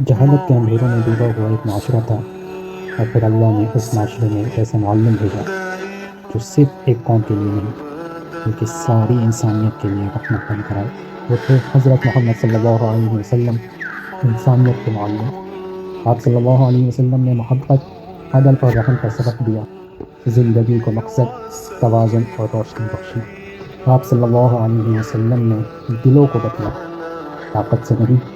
جہالت کے اندھیروں میں ڈوبا ہوا ایک معاشرہ تھا اور پھر اللہ نے اس معاشرے میں ایسا معلم بھیجا جو صرف ایک قوم کے لیے نہیں بلکہ ساری انسانیت کے لیے رحمت بن کر آئے۔ وہ تھے حضرت محمد صلی اللہ علیہ وسلم انسانیت کے معلم۔ آپ صلی اللہ علیہ وسلم نے محبت عدل اور رحم کا سبق دیا۔ زندگی کو مقصد توازن اور روشنی بخشی۔ آپ صلی اللہ علیہ وسلم نے دلوں کو بدلا طاقت سے نہیں